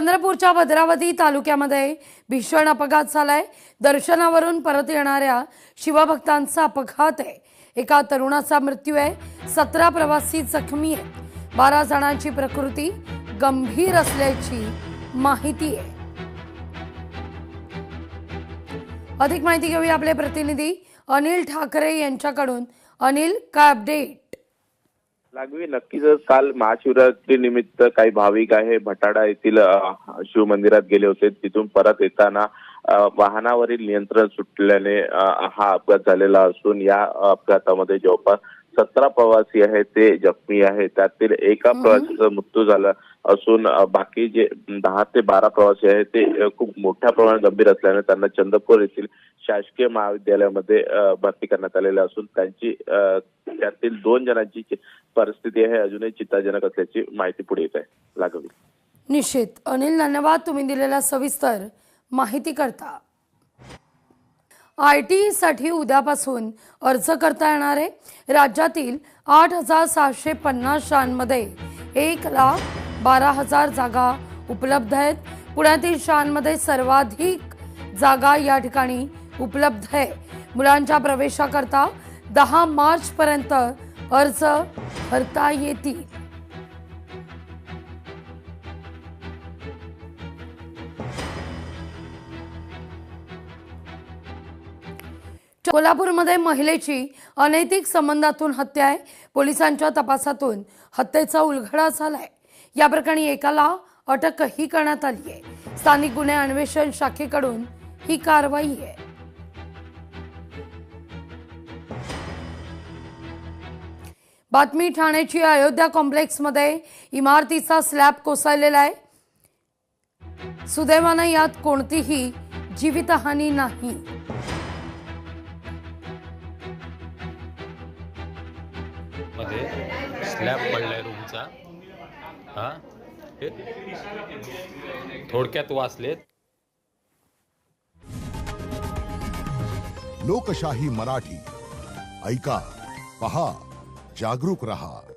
चंद्रपूरच्या भद्रावती तालुक्यामध्ये भीषण अपघात झालाय. दर्शनावरून परत येणाऱ्या शिवभक्तांचा अपघात आहे. एका तरुणाचा मृत्यू आहे. सतरा प्रवासी जखमी आहेत. बारा जणांची प्रकृती गंभीर असल्याची माहिती आहे. अधिक माहिती घेऊया आपले प्रतिनिधी अनिल ठाकरे यांच्याकडून. अनिल काय अपडेट लागवी नक्कीच काल महाशिवरात्री निमित्त काही भाविक आहे भटाडा येथील शिवमंदिरात गेले होते. तिथून परत येताना वाहनावरील नियंत्रण सुटल्याने हा अपघात झालेला असून या अपघातामध्ये जवळपास सतरा प्रवासी आहेत ते जखमी आहेत. त्यातील एका प्रवासीचा मृत्यू झाला. असून बाकी जे दहा ते बारा प्रवासी आहेत ते खूप मोठ्या प्रमाणात गंभीर असल्याने त्यांना चंद्रपूर येथील शासकीय महाविद्यालयामध्ये भरती करण्यात आलेले असून त्यांची त्यातील दोन जणांची परिस्थिती आहे अजूनही चिंताजनक असल्याची माहिती पुढे येत आहे. लागवी. निश्चित. अनिल धन्यवाद. तुम्ही दिलेला सविस्तर माहिती करता. आय टी साठी उद्यापासून अर्ज करता येणार आहे. राज्यातील आठ हजार सहाशे पन्नास शाळांमध्ये एक लाख बारा हजार जागा उपलब्ध आहेत. पुण्यातील शाळांमध्ये सर्वाधिक जागा या ठिकाणी उपलब्ध आहे. मुलांच्या प्रवेशाकरता दहा मार्च पर्यंत अर्ज भरता येतील. कोल्हापूरमध्ये महिलेची अनैतिक संबंधातून हत्या आहे. पोलिसांच्या तपासातून हत्येचा उलगडा झालाय. या प्रकरणी एकाला अटकही करण्यात आली आहे. स्थानिक गुन्हे अन्वेषण शाखेकडून ही कारवाई आहे. बातमी ठाण्याची अयोध्या कॉम्प्लेक्समध्ये इमारतीचा स्लॅब कोसळलेला आहे. सुदैवानं यात कोणतीही जीवितहानी नाही. मध्ये स्लॅब पडलाय रूमचा. हे? थोडक्यात वाचलेत लोकशाही मराठी ऐका पहा जागरूक रहा।